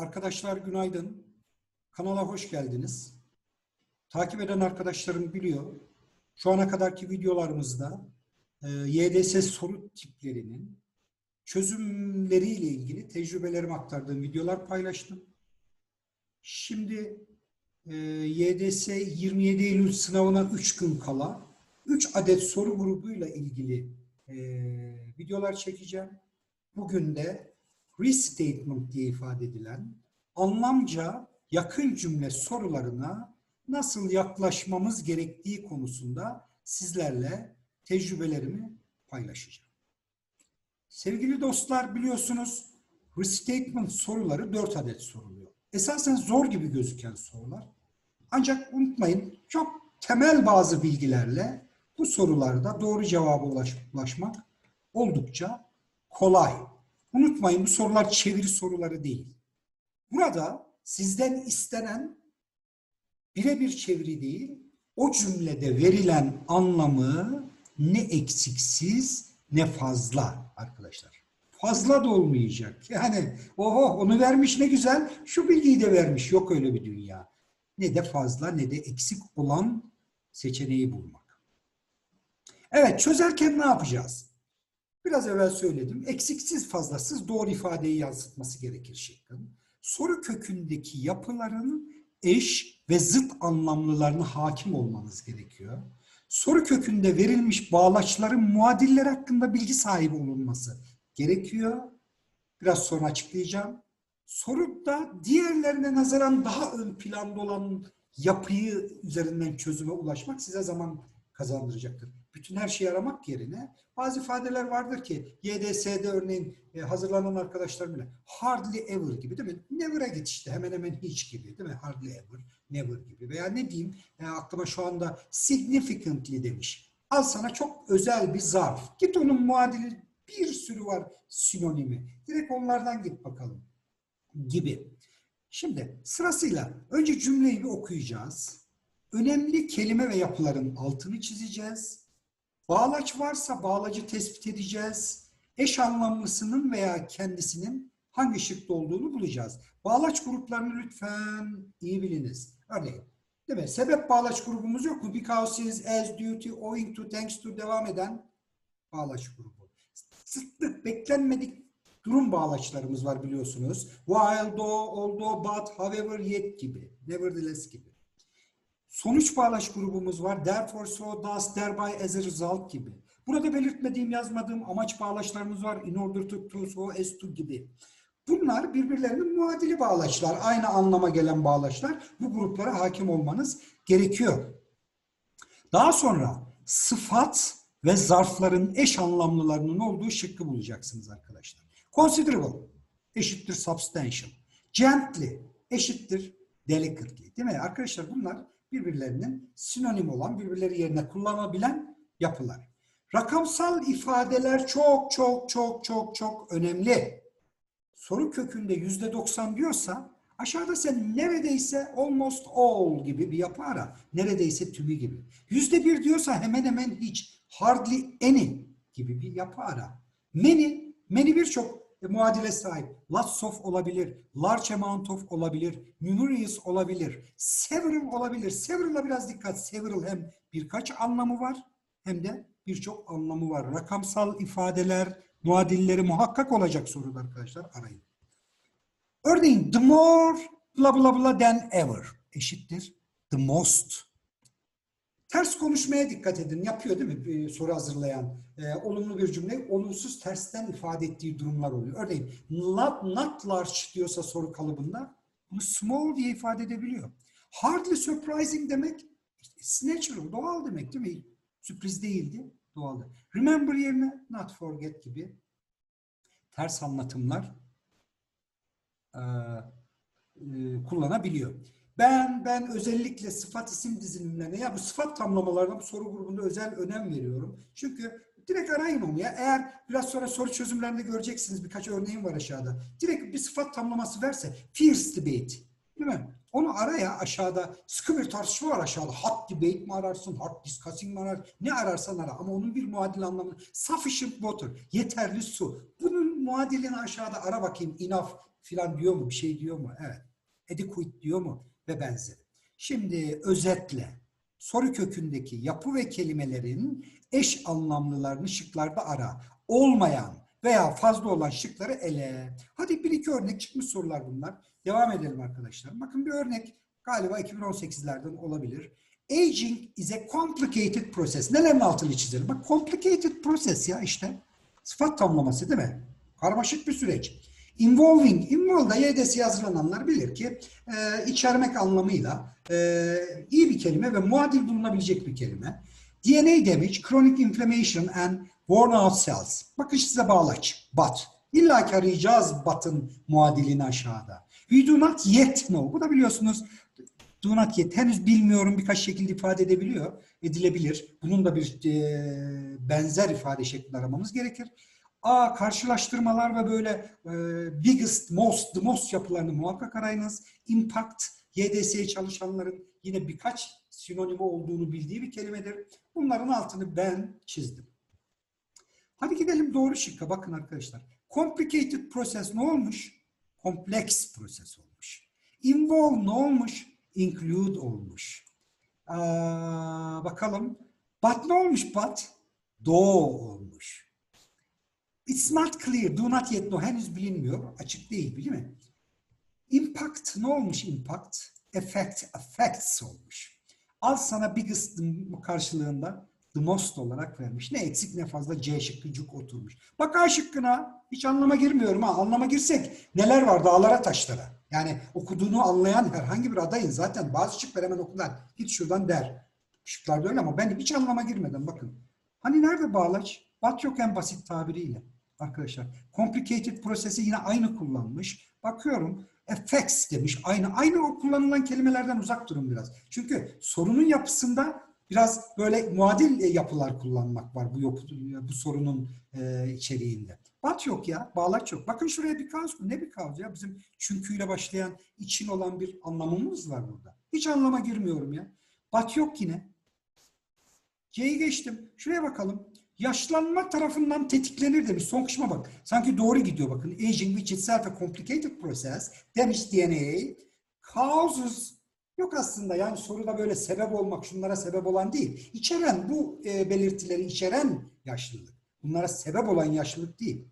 Arkadaşlar günaydın. Kanala hoş geldiniz. Takip eden arkadaşlarım biliyor. Şu ana kadarki videolarımızda e, YDS soru tiplerinin çözümleriyle ilgili tecrübelerimi aktardığım videolar paylaştım. Şimdi e, YDS 27 Eylül sınavına 3 gün kala 3 adet soru grubuyla ilgili e, videolar çekeceğim. Bugün de restatement diye ifade edilen anlamca yakın cümle sorularına nasıl yaklaşmamız gerektiği konusunda sizlerle tecrübelerimi paylaşacağım. Sevgili dostlar biliyorsunuz restatement soruları 4 adet soruluyor. Esasen zor gibi gözüken sorular. Ancak unutmayın çok temel bazı bilgilerle bu sorularda doğru cevaba ulaşmak oldukça kolay. Unutmayın bu sorular çeviri soruları değil. Burada sizden istenen birebir çeviri değil, o cümlede verilen anlamı ne eksiksiz ne fazla arkadaşlar. Fazla da olmayacak. Yani oho onu vermiş ne güzel, şu bilgiyi de vermiş. Yok öyle bir dünya. Ne de fazla ne de eksik olan seçeneği bulmak. Evet çözerken ne yapacağız? Biraz evvel söyledim. Eksiksiz fazlasız doğru ifadeyi yansıtması gerekir şeklinde. Soru kökündeki yapıların eş ve zıt anlamlılarına hakim olmanız gerekiyor. Soru kökünde verilmiş bağlaçların muadilleri hakkında bilgi sahibi olunması gerekiyor. Biraz sonra açıklayacağım. Soruda diğerlerine nazaran daha ön planda olan yapıyı üzerinden çözüme ulaşmak size zaman kazandıracaktır. Bütün her şeyi aramak yerine bazı ifadeler vardır ki YDS'de örneğin e, hazırlanan arkadaşlar bile hardly ever gibi değil mi? Never'a git işte hemen hemen hiç gibi değil mi? Hardly ever, never gibi veya ne diyeyim e, aklıma şu anda significantly demiş. Al sana çok özel bir zarf. Git onun muadili bir sürü var sinonimi. Direkt onlardan git bakalım gibi. Şimdi sırasıyla önce cümleyi bir okuyacağız. Önemli kelime ve yapıların altını çizeceğiz. Bağlaç varsa bağlacı tespit edeceğiz. Eş anlamlısının veya kendisinin hangi şıkta olduğunu bulacağız. Bağlaç gruplarını lütfen iyi biliniz. Örneğin, değil mi? Sebep bağlaç grubumuz yok mu? Because is, as, due to, owing to, thanks to devam eden bağlaç grubu. Sıklık, beklenmedik durum bağlaçlarımız var biliyorsunuz. While, though, although, but, however, yet gibi. Nevertheless gibi. Sonuç bağlaç grubumuz var. Therefore, so, thus, thereby, as a result gibi. Burada belirtmediğim, yazmadığım amaç bağlaçlarımız var. In order to, to, so, as to gibi. Bunlar birbirlerinin muadili bağlaçlar. Aynı anlama gelen bağlaçlar. Bu gruplara hakim olmanız gerekiyor. Daha sonra sıfat ve zarfların eş anlamlılarının olduğu şıkkı bulacaksınız arkadaşlar. Considerable eşittir substantial. Gently eşittir delicately. Değil mi? Arkadaşlar bunlar birbirlerinin sinonim olan, birbirleri yerine kullanabilen yapılar. Rakamsal ifadeler çok çok çok çok çok önemli. Soru kökünde yüzde doksan diyorsa aşağıda sen neredeyse almost all gibi bir yapı ara. Neredeyse tümü gibi. Yüzde bir diyorsa hemen hemen hiç. Hardly any gibi bir yapı ara. Many, many birçok e, muadile sahip. Lots of olabilir. Large amount of olabilir. Numerous olabilir. Several olabilir. Several'a biraz dikkat. Several hem birkaç anlamı var hem de birçok anlamı var. Rakamsal ifadeler, muadilleri muhakkak olacak soruda arkadaşlar arayın. Örneğin the more bla bla bla than ever eşittir the most. Ters konuşmaya dikkat edin. Yapıyor değil mi bir soru hazırlayan? Ee, olumlu bir cümle olumsuz tersten ifade ettiği durumlar oluyor. Örneğin not, not large diyorsa soru kalıbında bunu small diye ifade edebiliyor. Hardly surprising demek it's natural, doğal demek değil mi? Sürpriz değildi, doğaldı. Remember yerine not forget gibi ters anlatımlar e, e, kullanabiliyor. Ben ben özellikle sıfat isim dizilimlerine ya bu sıfat tamlamalarına bu soru grubunda özel önem veriyorum. Çünkü direkt arayın onu ya. Eğer biraz sonra soru çözümlerinde göreceksiniz birkaç örneğim var aşağıda. Direkt bir sıfat tamlaması verse fierce debate değil mi? Onu araya aşağıda sıkı bir tartışma var aşağıda. Hot debate mi ararsın, hot discussing mi ararsın? Ne ararsan ara ama onun bir muadil anlamı sufficient water, yeterli su. Bunun muadilini aşağıda ara bakayım enough filan diyor mu? Bir şey diyor mu? Evet. Adequate diyor mu? Ve benzeri. Şimdi özetle soru kökündeki yapı ve kelimelerin eş anlamlılarını şıklarda ara. Olmayan veya fazla olan şıkları ele. Hadi bir iki örnek çıkmış sorular bunlar. Devam edelim arkadaşlar. Bakın bir örnek galiba 2018'lerden olabilir. Aging is a complicated process. Nelerin altını çizelim? Bak complicated process ya işte. Sıfat tamlaması değil mi? Karmaşık bir süreç. Involving, involve'da YDS'ye hazırlananlar bilir ki e, içermek anlamıyla e, iyi bir kelime ve muadil bulunabilecek bir kelime. DNA damage, chronic inflammation and worn out cells. Bakın size bağlaç. But. İlla ki arayacağız but'ın muadilini aşağıda. We do not yet know. Bu da biliyorsunuz do not yet. Henüz bilmiyorum birkaç şekilde ifade edebiliyor. Edilebilir. Bunun da bir e, benzer ifade şeklinde aramamız gerekir. A karşılaştırmalar ve böyle e, biggest, most, the most yapılarını muhakkak arayınız. Impact, YDS çalışanların yine birkaç sinonimi olduğunu bildiği bir kelimedir. Bunların altını ben çizdim. Hadi gidelim doğru şıkka. Bakın arkadaşlar. Complicated process ne olmuş? Complex process olmuş. Involve ne olmuş? Include olmuş. Aa, bakalım. But ne olmuş but? Do olmuş. It's not clear. Do not yet know. Henüz bilinmiyor. Açık değil değil mi? Impact ne olmuş impact? Effect, effects olmuş. Al sana biggest karşılığında the most olarak vermiş. Ne eksik ne fazla C şıkkı cuk oturmuş. Bak A şıkkına hiç anlama girmiyorum ha. Anlama girsek neler var dağlara taşlara. Yani okuduğunu anlayan herhangi bir adayın zaten bazı şıklar hemen okunan git şuradan der. Şıklarda öyle ama ben hiç anlama girmedim bakın. Hani nerede bağlaç? Bat yok en basit tabiriyle arkadaşlar. Complicated prosesi yine aynı kullanmış. Bakıyorum effects demiş. Aynı aynı o kullanılan kelimelerden uzak durun biraz. Çünkü sorunun yapısında biraz böyle muadil yapılar kullanmak var bu yok bu sorunun e, içeriğinde. Bat yok ya, bağlaç yok. Bakın şuraya bir kaos ne bir kaos ya? Bizim çünküyle başlayan için olan bir anlamımız var burada. Hiç anlama girmiyorum ya. Bat yok yine. C'yi geçtim. Şuraya bakalım. Yaşlanma tarafından tetiklenir demiş. Son kısma bak. Sanki doğru gidiyor bakın. Aging which itself a complicated process demiş DNA causes yok aslında yani soruda böyle sebep olmak şunlara sebep olan değil. İçeren bu e, belirtileri içeren yaşlılık. Bunlara sebep olan yaşlılık değil.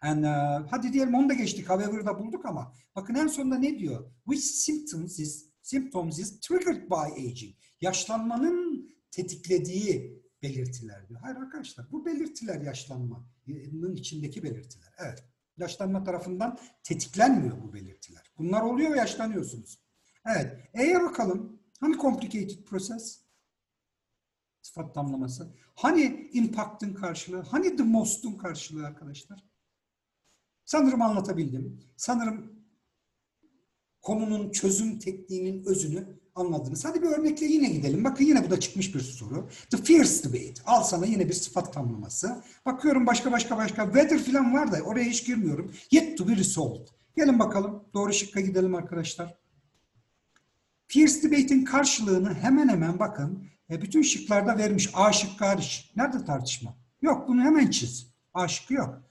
And, uh, hadi diyelim onu da geçtik. However'da bulduk ama bakın en sonunda ne diyor? Which symptoms is symptoms is triggered by aging. Yaşlanmanın tetiklediği belirtiler diyor. Hayır arkadaşlar bu belirtiler yaşlanmanın içindeki belirtiler. Evet. Yaşlanma tarafından tetiklenmiyor bu belirtiler. Bunlar oluyor ve yaşlanıyorsunuz. Evet. E'ye bakalım. Hani complicated process? Sıfat tamlaması. Hani impact'ın karşılığı? Hani the most'un karşılığı arkadaşlar? Sanırım anlatabildim. Sanırım konunun çözüm tekniğinin özünü anladınız. Hadi bir örnekle yine gidelim. Bakın yine bu da çıkmış bir soru. The fierce debate. Al sana yine bir sıfat tamlaması. Bakıyorum başka başka başka. Weather falan var da oraya hiç girmiyorum. Yet to be resolved. Gelin bakalım. Doğru şıkka gidelim arkadaşlar. Fierce debate'in karşılığını hemen hemen bakın. E, bütün şıklarda vermiş. A şıkkı hariç. Nerede tartışma? Yok bunu hemen çiz. A şıkkı yok.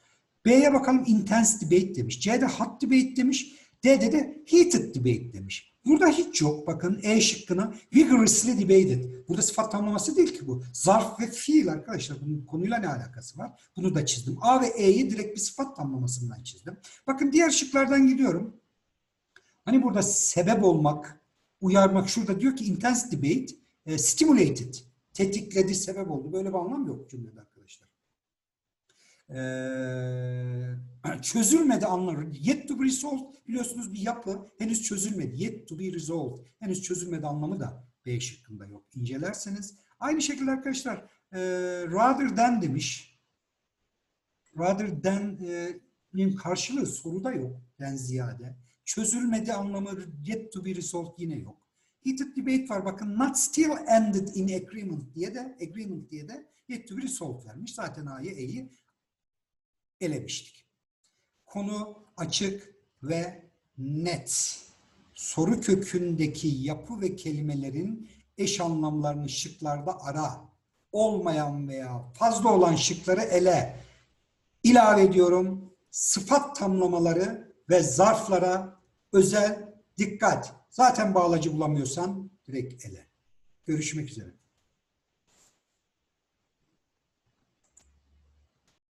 B'ye bakalım intense debate demiş. C'de hot debate demiş. D'de de heated debate demiş. Burada hiç yok. Bakın E şıkkına vigorously debated. Burada sıfat tamlaması değil ki bu. Zarf ve fiil arkadaşlar. Bunun konuyla ne alakası var? Bunu da çizdim. A ve E'yi direkt bir sıfat tamlamasından çizdim. Bakın diğer şıklardan gidiyorum. Hani burada sebep olmak, uyarmak. Şurada diyor ki intense debate, e, stimulated. Tetikledi, sebep oldu. Böyle bir anlam yok cümlede çözülmedi anları. Yet to be resolved biliyorsunuz bir yapı henüz çözülmedi. Yet to be resolved. Henüz çözülmedi anlamı da B şıkkında yok. İncelerseniz. Aynı şekilde arkadaşlar e, rather than demiş. Rather than e, karşılığı soruda yok. Den ziyade. Çözülmedi anlamı yet to be resolved yine yok. Heated debate var. Bakın not still ended in agreement diye de agreement diye de yet to be resolved vermiş. Zaten A'yı E'yi elemiştik. Konu açık ve net. Soru kökündeki yapı ve kelimelerin eş anlamlarını şıklarda ara. Olmayan veya fazla olan şıkları ele. İlave ediyorum. Sıfat tamlamaları ve zarflara özel dikkat. Zaten bağlacı bulamıyorsan direkt ele. Görüşmek üzere.